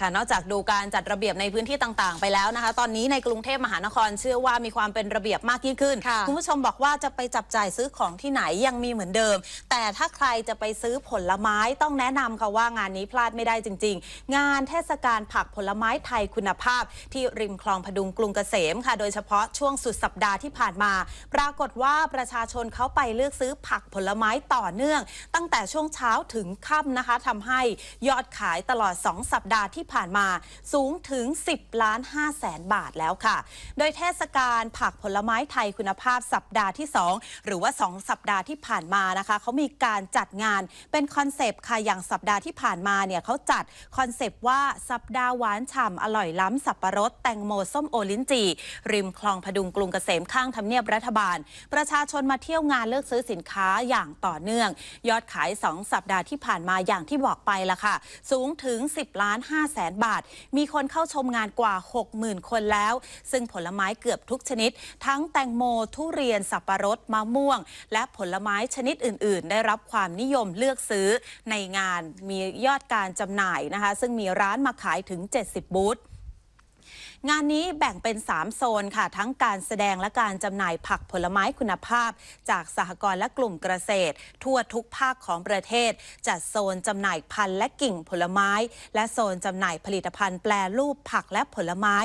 ค่ะนอกจากดูการจัดระเบียบในพื้นที่ต่างๆ ไปแล้วนะคะ ตอนนี้ในกรุงเทพมหานครเชื่อว่ามีความเป็นระเบียบมากยิ่งขึ้นค่ะณผู้ชมบอกว่าจะไปจับจ่ายซื้อของที่ไหนยังมีเหมือนเดิม แต่ถ้าใครจะไปซื้อผลไม้ต้องแนะนำค่ะว่างานนี้พลาดไม่ได้จริง ๆ งานเทศกาลผักผลไม้ไทยคุณภาพ ที่ริมคลองพดุงกรุงเกษมค่ะ โดยเฉพาะช่วงสุดสัปดาห์ที่ผ่านมา ปรากฏว่าประชาชนเขาไปเลือกซื้อผักผลไม้ต่อเนื่อง ตั้งแต่ช่วงเช้าถึงค่ำนะคะทำให้ยอดขายตลอด 2 สัปดาห์ที่ผ่านมาสูงถึง 10 ล้าน5แสนบาทแล้วค่ะ โดยเทศกาลผักผลไม้ไทยคุณภาพสัปดาห์ที่ 2 หรือว่า 2 สัปดาห์ที่ผ่านมานะคะเขามีการจัดงานเป็นคอนเซปต์ค่ะอย่างสัปดาห์ที่ผ่านมาเนี่ยเขาจัดคอนเซปต์ว่าสัปดาห์หวานฉ่ำอร่อยล้ำสับปะรดแตงโมส้มโอลิ้นจีริมคลองพดุงกรุงเกษมข้างทำเนียบรัฐบาล ประชาชนมาเที่ยวงานเลือกซื้อสินค้าอย่างต่อเนื่อง ยอดขาย 2 สัปดาห์ที่ผ่านมาอย่างที่บอกไปละค่ะ สูงถึง 10 ล้าน5แสนบาท มีคนเข้าชมงานกว่า 60,000 คนแล้ว ซึ่งผลไม้เกือบทุกชนิด ทั้งแตงโม ทุเรียน สับปะรด มะม่วง และผลไม้ชนิดอื่น ๆ ได้รับความนิยมเลือกซื้อในงาน มียอดการจำหน่ายนะคะ ซึ่งมีร้านมาขายถึง 70 บูธ งานนี้แบ่งเป็น 3 โซนค่ะ ทั้งการแสดงและการจำหน่ายผักผลไม้คุณภาพ จากสหกรณ์และกลุ่มเกษตร ทั่วทุกภาคของประเทศ จัดโซนจำหน่ายพันธุ์และกิ่งผลไม้ และโซนจำหน่ายผลิตภัณฑ์แปรรูปผักและผลไม้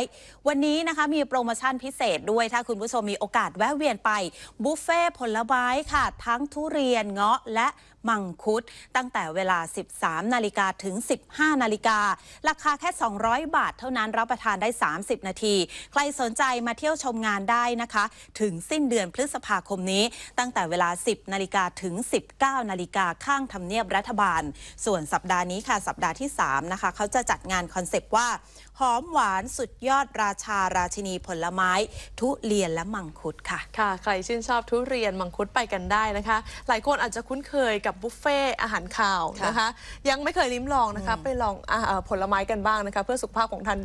วันนี้นะคะมีโปรโมชั่นพิเศษด้วยถ้าคุณผู้ชมมีโอกาสแวะเวียนไปบุฟเฟ่ผลไม้ค่ะ ทั้งทุเรียนเงาะและมังคุด ตั้งแต่เวลา 13 นาฬิกาถึง 15 นาฬิกา ราคาแค่ 200 บาทเท่านั้นรับประทานได้30 นาที ใครสนใจมาเที่ยวชมงานได้นะคะ ถึงสิ้นเดือนพฤษภาคมนี้ ตั้งแต่เวลา 10 นาฬิกาถึง 19 นาฬิกาข้างทำเนียบรัฐบาล ส่วนสัปดาห์นี้ค่ะสัปดาห์ที่ 3 นะคะ เขาจะจัดงานคอนเซปต์ว่า หอมหวานสุดยอดราชาราชินีผลไม้ ทุเรียนและมังคุดค่ะ ค่ะ ใครชื่นชอบทุเรียนมังคุดไปกันได้นะคะ หลายคนอาจจะคุ้นเคยกับบุฟเฟ่อาหารคาวค่ะนะคะ ยังไม่เคยลิ้มลองนะคะ ไปลองอาเอ่อผลไม้กันบ้างนะคะ เพื่อสุขภาพของท่าน